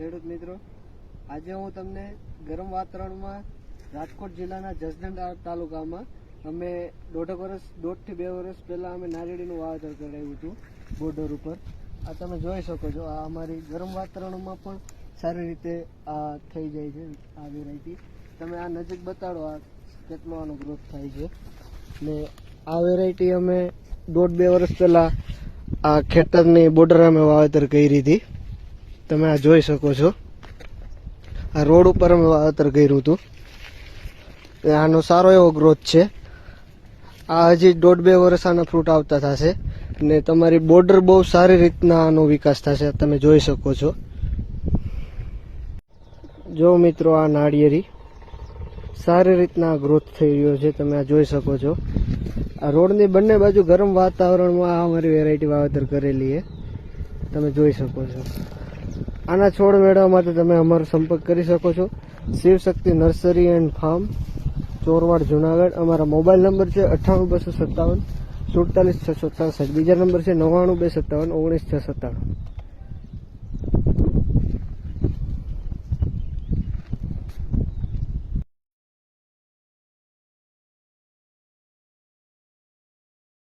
ખેડૂત મિત્રો, આજે હું તમને ગરમ વાતાવરણમાં રાજકોટ જિલ્લાના જસદણ તાલુકામાં અમે દોઢેક વર્ષ, દોઢથી બે વર્ષ પહેલા અમે નારિયેળીનું વાવેતર કરાવ્યું હતું, બોર્ડર ઉપર. આ તમે જોઈ શકો છો, આ અમારી ગરમ વાતાવરણમાં પણ સારી રીતે આ થઈ જાય છે, આ વેરાયટી. તમે આ નજીક બતાડો, આ કેટલો આનો ગ્રોથ થાય છે. ને આ વેરાયટી અમે દોઢ બે વર્ષ પહેલા આ ખેતરની બોર્ડર અમે વાવેતર કરી હતી. તમે આ જોઈ શકો છો. આ રોડ ઉપર અમે વાવેતર કર્યું હતું. આનો સારો એવો ગ્રોથ છે. આ હજી દોઢ બે વર્ષ આના ફ્રૂટ આવતા થશે. ને તમારી બોર્ડર બહુ સારી રીતના આનો વિકાસ થશે. તમે જોઈ શકો છો. જો મિત્રો આ નાળિયેરી સારી રીતના ગ્રોથ થઈ રહ્યો છે, તમે આ જોઈ શકો છો. આ રોડની બંને બાજુ ગરમ વાતાવરણમાં આ અમારી વેરાયટી વાવેતર કરેલી છે. તમે જોઈ શકો છો. આના છોડ મેળવવા માટે તમે અમારો સંપર્ક કરી શકો છો. Shivshakti nursery and farm, Chorwad, Junagadh. અમારા મોબાઈલ નંબર છે અઠ્ઠાણું, બસો સત્તાવન, સુડતાલીસ, છસો ત્રાસઠ બીજા નંબર છે નવ્વાણું બે સત્તાવન ઓગણીસ છ સત્તાણું